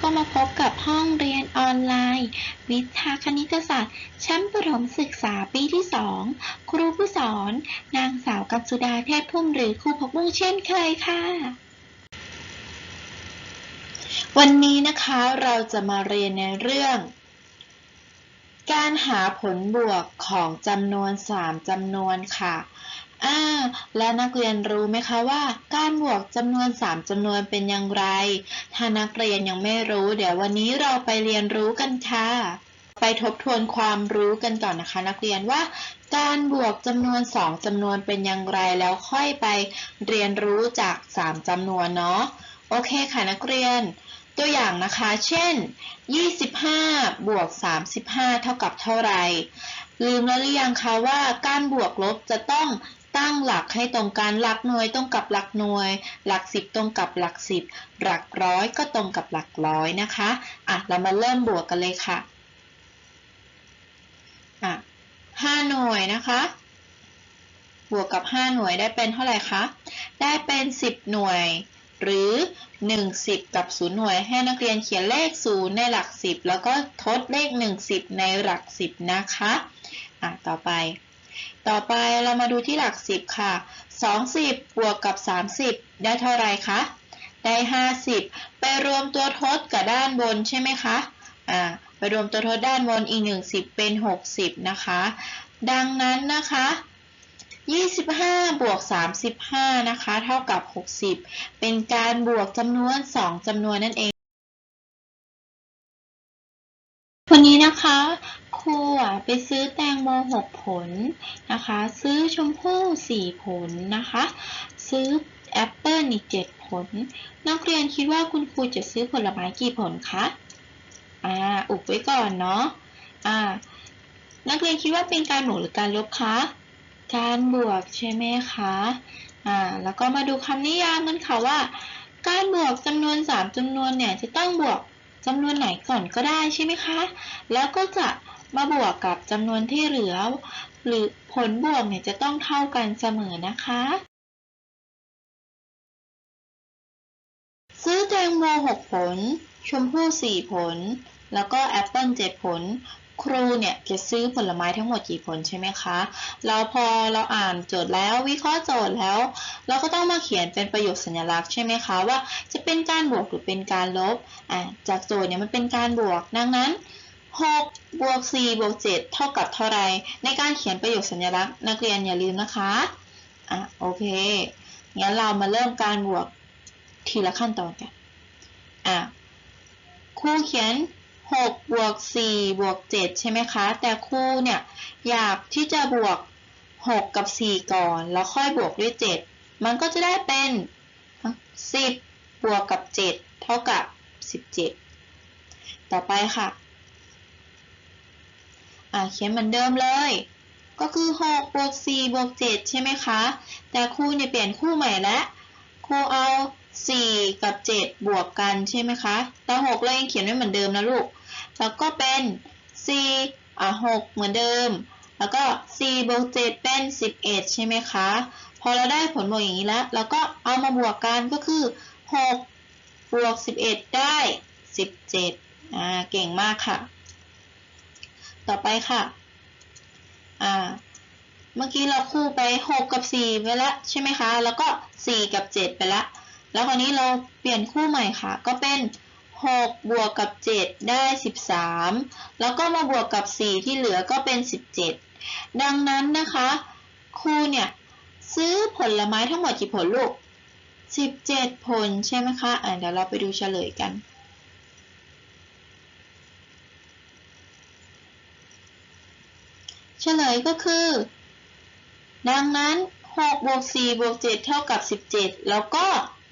ก็มาพบกับห้องเรียนออนไลน์ วิชาคณิตศาสตร์ ชั้นประถมศึกษาปีที่ 2 ครูผู้สอน นางสาวกัญสุดาเทพพุ่มหรือครูพกบุ้งเช่นเคยค่ะ วันนี้นะคะเราจะมาเรียนในเรื่อง การหาผลบวกของจำนวน 3จำนวนค่ะ อ่า และนักเรียนรู้ไหมคะว่า การบวกจำนวน 3จำนวนเป็นอย่างไร ถ้านักเรียนยังไม่รู้ เดี๋ยววันนี้เราไปเรียนรู้กันค่ะ ไปทบทวนความรู้กันก่อนนะคะ นักเรียนว่า การบวกจำนวน 2จำนวนเป็นอย่างไรแล้วค่อยไปเรียนรู้จาก 3จำนวนเนาะ โอเคค่ะนักเรียน ตัวอย่างนะคะ เช่น 25 บวก 35 เท่ากับเท่าไหร่ลืมแล้วหรือยังคะว่าการบวกลบจะต้อง ตั้งหลักให้ตรงกันหลักหน่วยตรงกับหลักหน่วย หลักสิบตรงกับหลักสิบหลักร้อยก็ตรงกับหลักร้อยนะคะอะเรามาเริ่มบวกกันเลยค่ะอะห้าหน่วยนะคะบวกกับ 5 หน่วยได้เป็นเท่าไหร่คะ ได้เป็น 10 หน่วย หรือ 1 10 กับ 0 หน่วย ให้นักเรียนเขียนเลข 0 ในหลัก 10 แล้วก็ทดเลข 1 10 ในหลัก 10 นะคะ อะ ต่อไป ต่อไปเรามาดูที่หลักสิบค่ะ 20 บวกกับ 30 ได้เท่าไรคะ ได้ 50 ไปรวมตัวทดกับด้านบนใช่ไหมคะ อ่า ไปรวมตัวทดด้านบนอีก 10 เป็น 60 นะคะ ดังนั้นนะคะ25 บวก 35 นะคะ เท่ากับ 60 เป็นการบวกจำนวน 2จำนวนนั่นเอง วันนี้นะคะครูอะ ไปซื้อแตงโมหกผลนะคะ ซื้อชมพู่สี่ผลนะคะ ซื้อแอปเปิลอีกเจ็ดผล นักเรียนคิดว่าคุณครูจะซื้อผลไม้กี่ผลคะอ่าอุบไว้ก่อนเนาะอ่านักเรียนคิดว่าเป็นการบวกหรือการลบคะการบวกใช่ไหมคะอ่าแล้วก็มาดูคำนิยามกันค่ะว่า การบวกจำนวนสามจำนวนเนี่ยจะต้องบวกจำนวนไหนก่อนก็ได้ใช่ไหมคะ แล้วก็จะ มาบวกกับจำนวนที่เหลือ หรือผลบวกเนี่ยจะต้องเท่ากันเสมอนะคะ ซื้อแตงโม6ผล ชมพู่4ผล แล้วก็แอปเปิล7ผล ครูเนี่ยจะซื้อผลไม้ทั้งหมดกี่ผลใช่ไหมคะ เราพอเราอ่านโจทย์แล้ววิเคราะห์โจทย์แล้ว เราก็ต้องมาเขียนเป็นประโยคสัญลักษณ์ใช่ไหมคะว่าจะเป็นการบวกหรือเป็นการลบอ่าจากโจทย์เนี่ยมันเป็นการบวกดังนั้น 6บวก4บวก7เท่ากับเท่าไร ในการเขียนประโยคสัญลักษณ์นักเรียนอย่าลืมนะคะ อะ โอเค งั้นเรามาเริ่มการบวกทีละขั้นตอนกัน อะครูเขียน6บวก4บวก7ใช่ไหมคะ แต่ครูเนี่ยอยากที่จะบวก 6 กับ 4 ก่อน แล้วค่อยบวกด้วย 7 มันก็จะได้เป็น 10 บวกกับ 7 เท่ากับ 17 ต่อไปค่ะาเขียนเหมือนเดิมเลย ก็คือ6บวก4บวก7ใช่ไหมคะ แต่ครูเนี่ยเปลี่ยนคู่ใหม่แล้วครูเอา 4 กับ 7 บวกกันใช่ไหมคะแต่6เรายังเขียนไว้เหมือนเดิมนะลูก แล้วก็เป็น4อะ6เหมือนเดิม แล้วก็4บวก7เป็น 11 ใช่ไหมคะ พอเราได้ผลบวกอย่างนี้แล้วเราก็เอามาบวกกันก็คือ6บวก11 ได้ 17อ่าเก่งมากค่ะ ต่อไปค่ะ อ่า เมื่อกี้เราคู่ไป 6 กับ 4 ไปแล้วใช่ไหมคะ แล้วก็ 4 กับ 7 ไปแล้ว แล้วคราวนี้เราเปลี่ยนคู่ใหม่ค่ะ ก็เป็น 6 บวกกับ 7 ได้ 13 แล้วก็มาบวกกับ 4 ที่เหลือก็เป็น 17 ดังนั้นนะคะครูเนี่ย ซื้อผลไม้ทั้งหมดกี่ผลลูก 17 ผลใช่ไหมคะ อ่าเดี๋ยวเราไปดูเฉลยกัน เฉลยก็คือ ดังนั้น6บวก4บวก7เท่ากับ 17 แล้วก็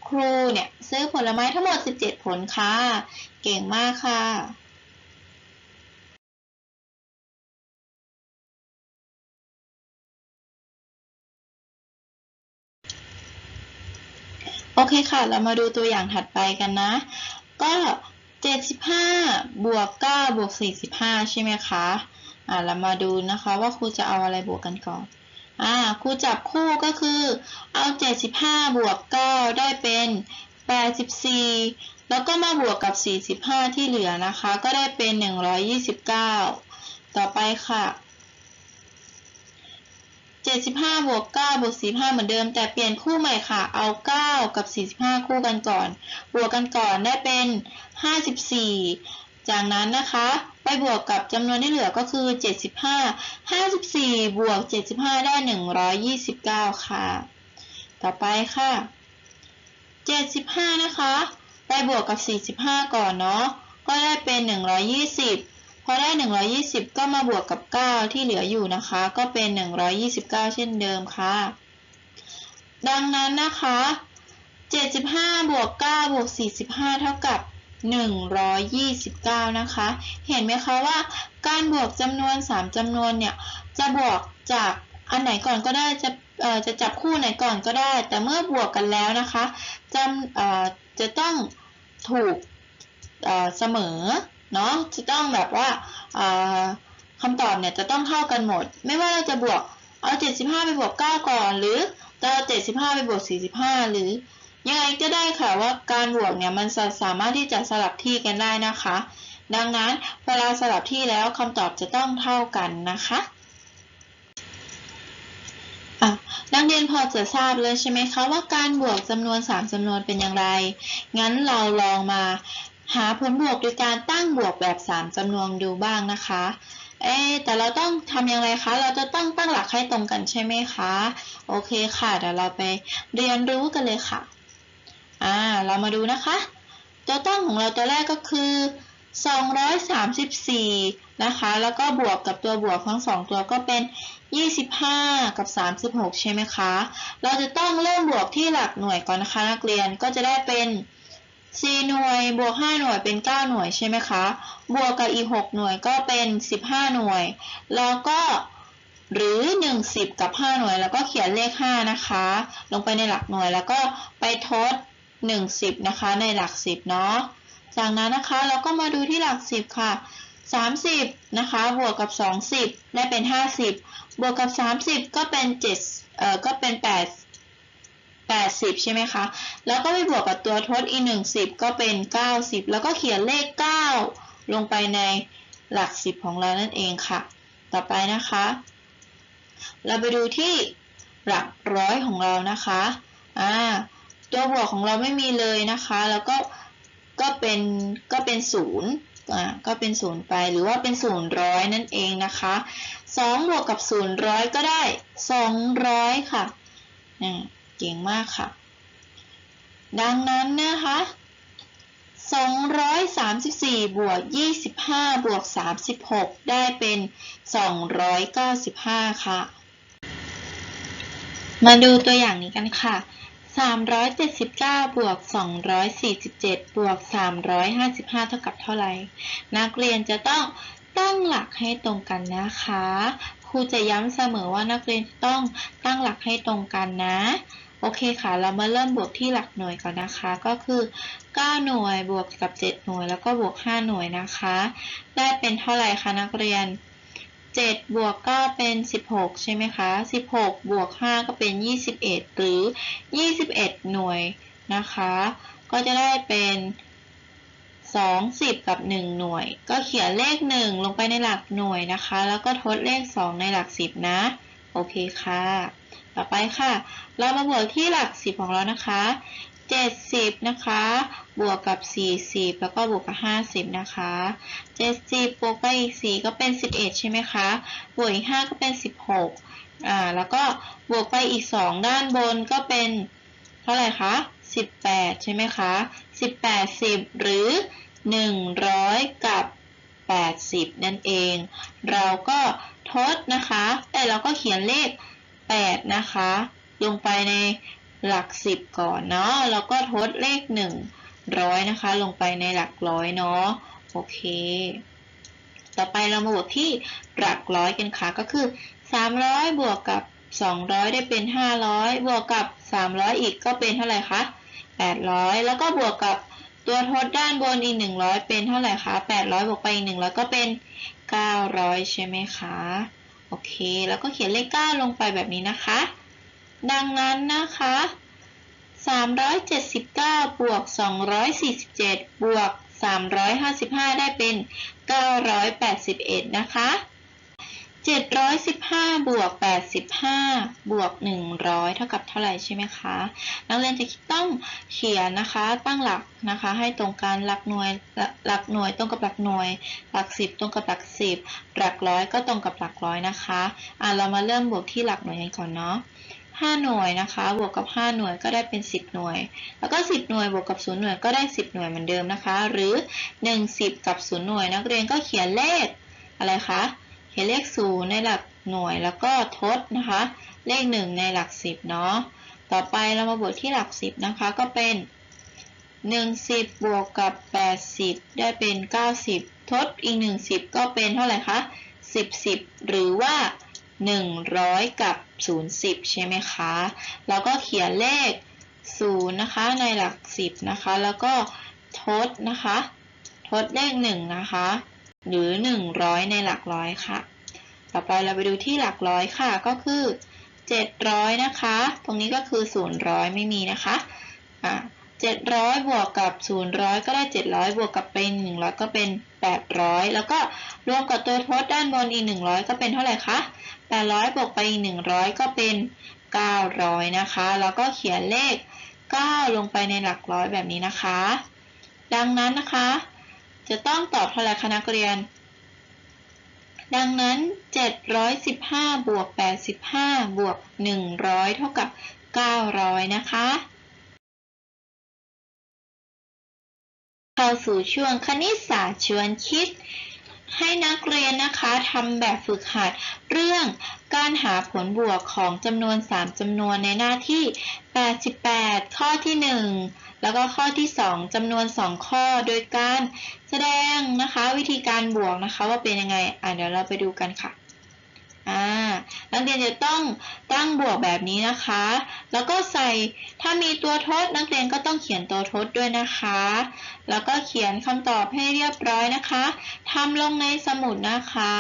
ครูเนี่ย ซื้อผลไม้ทั้งหมด 17 ผลค่ะ เก่งมากค่ะโอเคค่ะ เรามาดูตัวอย่างถัดไปกันนะ ก็ 75 บวก 9 บวก 45 ใช่ไหมคะ อ่าเรามาดูนะคะว่าครูจะเอาอะไรบวกกันก่อนอ่าครูจับคู่ก็คือเอา 75 บวก9ได้เป็น 84 แล้วก็มาบวกกับ 45 ที่เหลือนะคะ ก็ได้เป็น 129 ต่อไปค่ะ 75 บวก 9 บวก 45 เหมือนเดิม แต่เปลี่ยนคู่ใหม่ค่ะ เอา 9 กับ 45 คู่กันก่อน บวกกันก่อนได้เป็น 54 จากนั้นนะคะ ไปบวกกับจำนวนที่เหลือก็คือ 75 54 บวก 75 ได้ 129 ค่ะ ต่อไปค่ะ 75 นะคะ ไปบวกกับ 45 ก่อนเนาะ ก็ได้เป็น 120 พอได้ 120 ก็มาบวกกับ 9 ที่เหลืออยู่นะคะ ก็เป็น 129 เช่นเดิมค่ะ ดังนั้นนะคะ 75 บวก 9 บวก 45 เท่ากับ 129 นะคะ เห็นไหมคะว่าการบวกจำนวน 3จำนวนเนี่ย จะบวกจากอันไหนก่อนก็ได้จะจะจับคู่ไหนก่อนก็ได้ แต่เมื่อบวกกันแล้วนะคะจำจะต้องถูกเสมอเนาะจะต้องแบบว่าคำตอบเนี่ยจะต้องเท่ากันหมด ไม่ว่าเราจะบวกเอา 75 ไปบวก 9 ก่อน หรือจะเอา75 ไปบวก 45 หรือ ยังไงก็ได้ค่ะว่าการบวกเนี่ยมันสาสามารถที่จะสลับที่กันได้นะคะ ดังนั้นเวลาสลับที่แล้วคำตอบจะต้องเท่ากันนะคะนักเรียนพอจะทราบเลยใช่ไหมคะว่าการบวกจำนวน 3จำนวนเป็นอย่างไร งั้นเราลองมาหาผลบวกโดยการตั้งบวกแบบ 3จำนวนดูบ้างนะคะ เอ๊แต่เราต้องทำอย่างไรคะ เราจะต้องตั้งหลักให้ตรงกันใช่ไหมคะ โอเคค่ะ เดี๋ยวเราไปเรียนรู้กันเลยค่ะ อ่า เรามาดูนะคะ ตัวตั้งของเราตัวแรกก็คือ 234 นะคะ แล้วก็บวกกับตัวบวกทั้งสองตัวก็เป็น 25 กับ 36 ใช่ไหมคะ เราจะต้องเริ่มบวกที่หลักหน่วยก่อนนะคะ นักเรียนก็จะได้เป็น 4 หน่วยบวก 5 หน่วยเป็น 9 หน่วยใช่ไหมคะ บวกกับอีก 6 หน่วยก็เป็น 15 หน่วย แล้วก็หรือ 1 10 กับ 5 หน่วย แล้วก็เขียนเลข 5 นะคะ ลงไปในหลักหน่วยแล้วก็ไปทด 10 นะคะ ในหลัก 10 เนาะ จากนั้นนะคะเราก็มาดูที่หลัก 10 ค่ะ 30 นะคะ บวกกับ 20 ได้เป็น 50 บวกกับ 30 ก็เป็น7เอ่อ ก็เป็น 8 80 ใช่ไหมคะ แล้วก็ไปบวกกับตัวทดอีก1 10ก็เป็น 90 แล้วก็เขียนเลข 9 ลงไปในหลัก 10 ของเรานั่นเองค่ะ ต่อไปนะคะ เราไปดูที่หลักร้อยของเรานะคะ อ่า ตัวบวกของเราไม่มีเลยนะคะ แล้วก็ก็เป็นก็เป็นศูนย์อ่าก็เป็นศูนย์ไปหรือว่าเป็นศูนย์ร้อยนั่นเองนะคะสองบวกกับศูนย์ร้อยก็ได้สองร้อยค่ะอ่าเก่งมากค่ะ ดังนั้นนะคะสองร้อยสามสิบสี่บวกยี่สิบห้าบวกสามสิบหกได้เป็นสองร้อยเก้าสิบห้าค่ะ มาดูตัวอย่างนี้กันค่ะ 379 บวก 247 บวก 355 เท่ากับเท่าไหร่ นักเรียนจะต้องตั้งหลักให้ตรงกันนะคะ ครูจะย้ำเสมอว่านักเรียนจะต้องตั้งหลักให้ตรงกันนะ โอเคค่ะ เรามาเริ่มบวกที่หลักหน่วยก่อนนะคะ ก็คือ 9 หน่วยบวกกับ 7 หน่วย แล้วก็บวก 5 หน่วยนะคะ ได้เป็นเท่าไหร่คะนักเรียน 7บวก9เป็น16ใช่ไหมคะ16บวก5ก็เป็น21หรือ21หน่วยนะคะ ก็จะได้เป็น2 10กับ1หน่วย ก็เขียนเลข1ลงไปในหลักหน่วยนะคะ แล้วก็ทดเลข2ในหลัก10นะ โอเคค่ะ ต่อไปค่ะ เรามาบวกที่หลัก10ของเรานะคะ 70 นะคะ บวกกับ 40 แล้วก็บวกกับ 50 นะคะ 70บวกไปอีก 4 ก็เป็น 11 ใช่ไหมคะ บวกอีก 5 ก็เป็น 16 อ่า แล้วก็บวกไปอีก 2 ด้านบนก็เป็น เท่าไหร่คะ 18 ใช่ไหมคะ 18 10 หรือ 100 กับ 80 นั่นเอง เราก็ทดนะคะ แต่เราก็เขียนเลข 8 นะคะ ลงไปใน หลัก10ก่อนเนาะแล้วก็ทดเลข100นะคะ ลงไปในหลักร้อยเนาะโอเค ต่อไปเรามาบวกที่หลักร้อยกันค่ะก็คือ 300 บวกกับ 200 ได้เป็น 500 บวกกับ 300 อีกก็เป็นเท่าไหร่คะ800 แล้วก็บวกกับตัวทดด้านบนอีก 100 เป็นเท่าไหร่คะ800 บวกไปอีก 100 ก็เป็น 900 ใช่ไหมคะ โอเค แล้วก็เขียนเลข 9 ลงไปแบบนี้นะคะ ดังนั้นนะคะ 379 บวก 247 บวก 355 ได้เป็น 981 นะคะ 715 บวก 85 บวก 100 เท่ากับเท่าไหร่ใช่ไหมคะ นักเรียนจะต้องเขียนนะคะ ตั้งหลักนะคะ ให้ตรงกันหลักหน่วย หลักหน่วยตรงกับหลักหน่วย หลักสิบตรงกับหลักสิบหลักร้อยก็ตรงกับหลักร้อยนะคะ อะเรามาเริ่มบวกที่หลักหน่วยกันก่อนเนาะ 5 หน่วยนะคะ บวกกับ 5 หน่วยก็ได้เป็น 10 หน่วย แล้วก็ 10 หน่วยบวกกับ 0 หน่วยก็ได้ 10 หน่วยเหมือนเดิมนะคะ หรือ 1 10 กับ 0 หน่วย นักเรียนก็เขียนเลขอะไรคะ เขียนเลข 0 ในหลักหน่วยแล้วก็ทดนะคะ เลข 1 ในหลัก 10 เนาะ ต่อไปเรามาบวกที่หลัก 10 นะคะ ก็เป็น1 10 บวกกับ 80 ได้เป็น 90 ทดอีก 1 10 ก็เป็นเท่าไหร่คะ 10 10 หรือว่า 100 กับ 0 10 ใช่ไหมคะ แล้วก็เขียนเลข 0 นะคะในหลัก 10 นะคะ แล้วก็ทดนะคะ ทดเลข 1 นะคะ หรือ 100 ในหลักร้อยค่ะ ต่อไปเราไปดูที่หลักร้อยค่ะ ก็คือ 700 นะคะ ตรงนี้ก็คือ 000 ไม่มีนะคะ อะ 700 บวกกับ 0 ก็ได้ 700 บวกกับเป็น 100 ก็เป็น 800 แล้วก็รวมกับตัวทดด้านบนอีก 100 ก็เป็นเท่าไหร่คะ 800 บวกไปอีก 100 ก็เป็น 900 นะคะ แล้วก็เขียนเลข 9 ลงไปในหลักร้อยแบบนี้นะคะ ดังนั้นนะคะ จะต้องตอบเท่าไหร่คะนักเรียน ดังนั้น 715 บวก 85 บวก 100 เท่ากับ 900 นะคะ เข้าสู่ช่วงคณิตศาสตร์ชวนคิด ให้นักเรียนนะคะทำแบบฝึกหัดเรื่องการหาผลบวกของจำนวน 3จำนวนในหน้าที่ 88 ข้อที่ 1 แล้วก็ข้อที่ 2จำนวน 2 ข้อโดยการแสดงนะคะวิธีการบวกนะคะว่าเป็นยังไงอะเดี๋ยวเราไปดูกันค่ะอ่า นักเรียนจะต้องตั้งบวกแบบนี้นะคะ แล้วก็ใส่ถ้ามีตัวทดนักเรียนก็ต้องเขียนตัวทดด้วยนะคะ แล้วก็เขียนคำตอบให้เรียบร้อยนะคะทำลงในสมุดนะคะ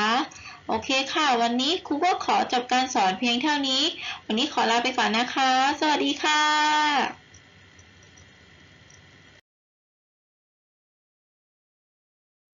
โอเคค่ะ วันนี้ครูก็ขอจบการสอนเพียงเท่านี้ วันนี้ขอลาไปก่อนนะคะ สวัสดีค่ะ